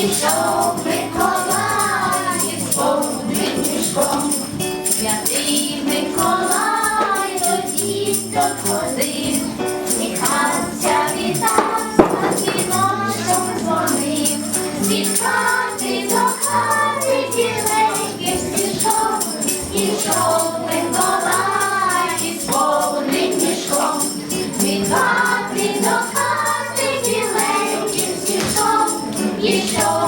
Вінчок Миколаїв з повним мішком, святий Миколай до діток ходив, сміхався, вітав, а від хати до хати діленьких пішов, ішов Миколаїв з повним мішком, від хати до хати. Пішов, ішов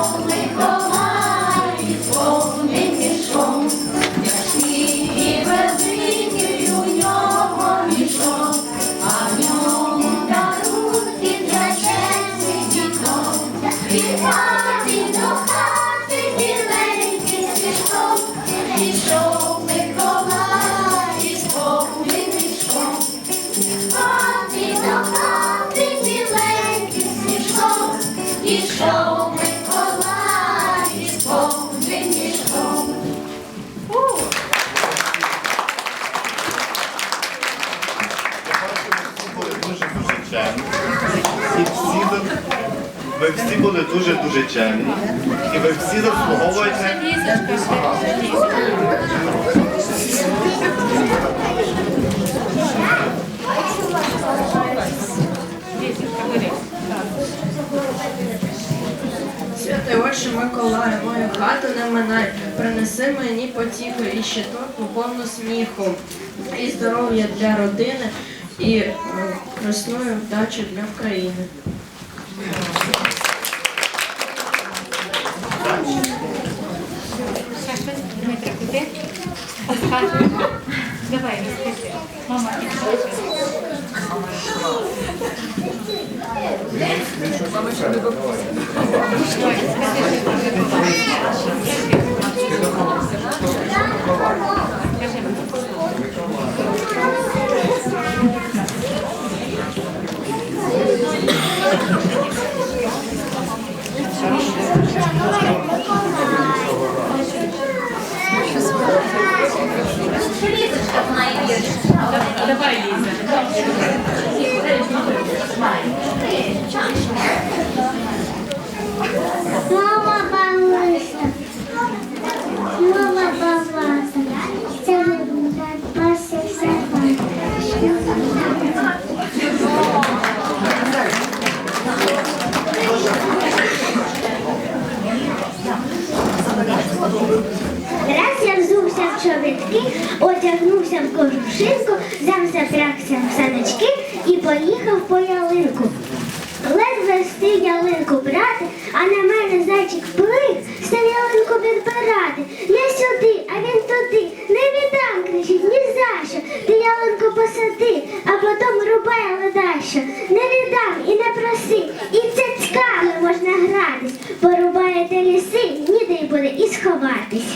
пішов дуже чемні. І всі ви, всі були дуже дуже чемні. І ви всі заслуговуєте. Миколаю, мою хату не минай, принеси мені потіху і щиток повну сміху, і здоров'я для родини, і е, красної вдачі для України. Давай, розкажи. Мама, Давай, Ліза. Одягнувся в кожушинку, взяв затракся в саночки і поїхав по ялинку. Ледве встиг ялинку брати, а на мене зайчик плив, став ялинку підбирати. Не сюди, а він туди. Не віддам, кричить, ні за що. Ти ялинку посади, а потім рубай ледащо. Не віддам і не проси, і цяцьками можна гратись. Порубаєте ліси, ніде й буде і сховатись.